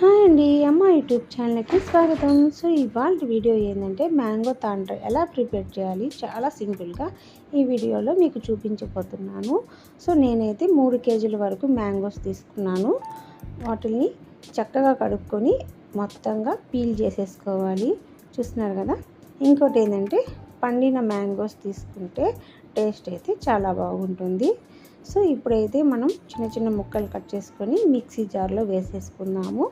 Hi అండి అమ్మ YouTube ఛానల్కి స్వాగతం. సో ఇవాళ వీడియో ఏంటంటే మ్యాంగో తాండ్ర ఎలా ప్రిపేర్ చేయాలి? చాలా సింపుల్గా ఈ వీడియోలో మీకు చూపించబోతున్నాను. సో నేనైతే మూడు కేజీల వరకు మ్యాంగోస్ తీసుకున్నాను. వాటిని చక్కగా కడుక్కొని మొత్తంగా పీల్ చేసేసుకోవాలి. చూస్తున్నారు కదా? ఇంకోటి ఏంటంటే పండిన మ్యాంగోస్ తీసుకుంటే టేస్ట్ అయితే చాలా బాగుంటుంది. సో ఇప్పుడైతే మనం చిన్న చిన్న ముక్కలు కట్ చేసుకొని మిక్సీ జార్లో వేసేసుకుందాము.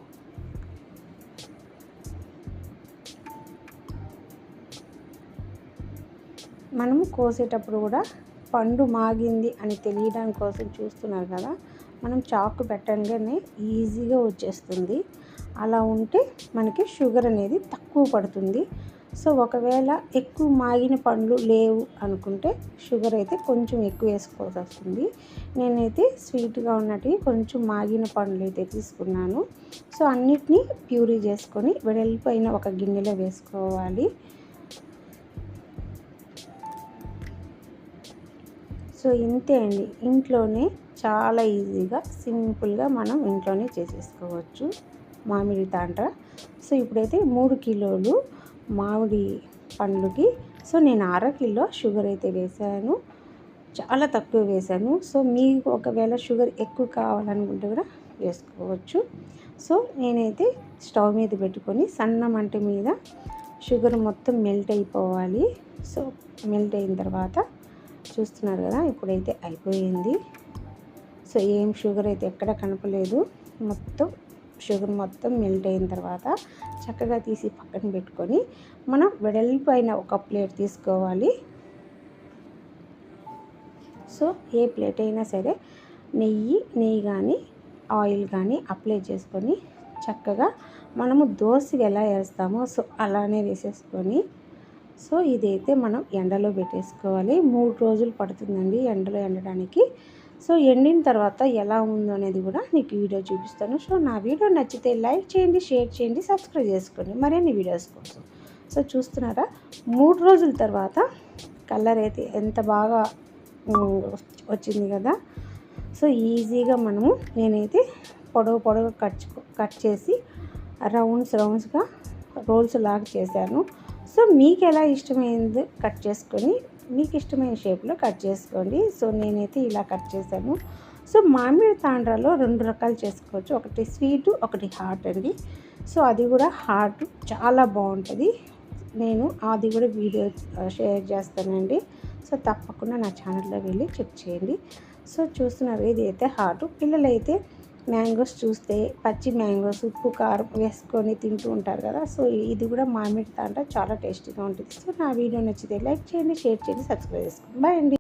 మనము కోసేటప్పుడు కూడా పండు మాగింది అని తెలియడం కోసం చూస్తున్నారు కదా మనం చాకు పెట్టంగానే ఈజీగా వచ్చేస్తుంది. అలా ఉంటే మనకి షుగర్ అనేది తక్కువ పడుతుంది. సో ఒకవేళ ఎక్కువ మాగిన పండ్లు లేవు అనుకుంటే షుగర్ అయితే కొంచెం ఎక్కువ వేసుకోవాల్సి వస్తుంది. నేనైతే స్వీట్గా ఉన్నట్టు కొంచెం మాగిన పండ్లు అయితే తీసుకున్నాను. సో అన్నిటినీ ప్యూరీ చేసుకొని వెడల్పైన ఒక గిన్నెలో వేసుకోవాలి. సో ఇంతే అండి. ఇంట్లోనే చాలా ఈజీగా సింపుల్గా మనం ఇంట్లోనే చేసేసుకోవచ్చు మామిడి తాండ్ర. సో ఇప్పుడైతే మూడు కిలోలు మామిడి పండ్లకి సో నేను అర కిలో షుగర్ అయితే వేసాను. చాలా తక్కువ వేసాను. సో మీకు ఒకవేళ షుగర్ ఎక్కువ కావాలనుకుంటే కూడా వేసుకోవచ్చు. సో నేనైతే స్టవ్ మీద పెట్టుకొని సన్న మంట మీద షుగర్ మొత్తం మెల్ట్ అయిపోవాలి. సో మెల్ట్ అయిన తర్వాత చూస్తున్నారు కదా ఇప్పుడైతే అయిపోయింది. సో ఏం షుగర్ అయితే ఎక్కడ కనపలేదు మొత్తం షుగర్ మొత్తం మెల్ట్ అయిన తర్వాత చక్కగా తీసి పక్కన పెట్టుకొని మనం వెడల్పైన ఒక ప్లేట్ తీసుకోవాలి. సో ఏ ప్లేట్ అయినా సరే నెయ్యి నెయ్యి కానీ ఆయిల్ కానీ అప్లై చేసుకొని చక్కగా మనము దోశ ఎలా వేస్తామో సో అలానే వేసేసుకొని సో ఇదైతే మనం ఎండలో పెట్టేసుకోవాలి. మూడు రోజులు పడుతుందండి ఎండలో ఎండడానికి. సో ఎండిన తర్వాత ఎలా ఉందో అనేది కూడా నీకు వీడియో చూపిస్తాను. సో నా వీడియో నచ్చితే లైక్ చేయండి షేర్ చేయండి సబ్స్క్రైబ్ చేసుకోండి. మరిన్ని వీడియోస్ కోసం. సో చూస్తున్నారా? మూడు రోజుల తర్వాత కలర్ అయితే ఎంత బాగా వచ్చింది కదా? సో ఈజీగా మనము నేనైతే పొడవు పొడవు కట్ కట్ చేసి రౌండ్స్ రౌండ్స్గా రోల్స్ లాగా చేశాను. సో మీకు ఎలా ఇష్టమైంది కట్ చేసుకొని మీకు ఇష్టమైన షేప్లో కట్ చేసుకోండి. సో నేనైతే ఇలా కట్ చేశాను. సో మామిడి తాండ్రాలో రెండు రకాలు చేసుకోవచ్చు. ఒకటి స్వీటు ఒకటి హాట్ అండి. సో అది కూడా హాట్ చాలా బాగుంటుంది. నేను అది కూడా వీడియో షేర్ చేస్తానండి. సో తప్పకుండా నా ఛానల్లో వెళ్ళి చెక్ చేయండి. సో చూస్తున్నారు ఇది అయితే హార్ట్. పిల్లలైతే మ్యాంగోస్ చూస్తే పచ్చి మ్యాంగోస్ ఉప్పు కారం వేసుకొని తింటూ ఉంటారు కదా. సో ఇది కూడా మామిడి తాంట చాలా టేస్టీగా ఉంటుంది. సో నా వీడియో నచ్చితే లైక్ చేయండి షేర్ చేయండి సబ్స్క్రైబ్ చేసుకోండి. బాయ్ అండి.